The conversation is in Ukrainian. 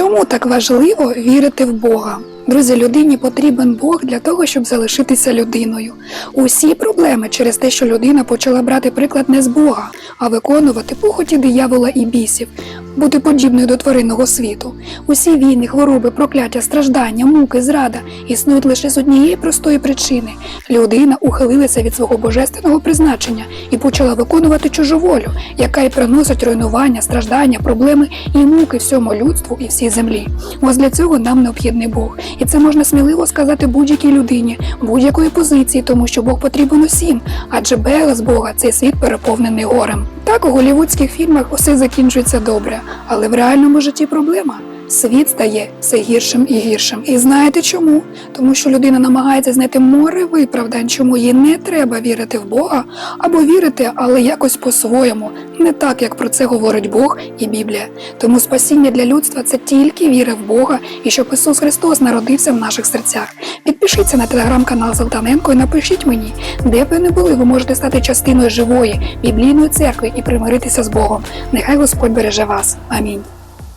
Чому так важливо вірити в Бога? Друзі, людині потрібен Бог для того, щоб залишитися людиною. Усі проблеми через те, що людина почала брати приклад не з Бога, а виконувати похоті диявола і бісів, бути подібною до тваринного світу. Усі війни, хвороби, прокляття, страждання, муки, зрада існують лише з однієї простої причини: людина ухилилася від свого божественного призначення і почала виконувати чужу волю, яка й приносить руйнування, страждання, проблеми і муки всьому людству і всій землі. Ось для цього нам необхідний Бог, і це можна сміливо сказати будь-якій людині, будь-якої позиції, тому що Бог потрібен усім, адже без Бога цей світ переповнений горем. Так у голівудських фільмах усе закінчується добре, але в реальному житті проблема. Світ стає все гіршим і гіршим. І знаєте чому? Тому що людина намагається знайти море виправдань, чому їй не треба вірити в Бога або вірити, але якось по-своєму, не так, як про це говорить Бог і Біблія. Тому спасіння для людства це тільки віра в Бога і щоб Ісус Христос народився в наших серцях. Підпишіться на телеграм-канал Золтаненко і напишіть мені, де б ви не були, ви можете стати частиною живої біблійної церкви і примиритися з Богом. Нехай Господь береже вас. Амінь.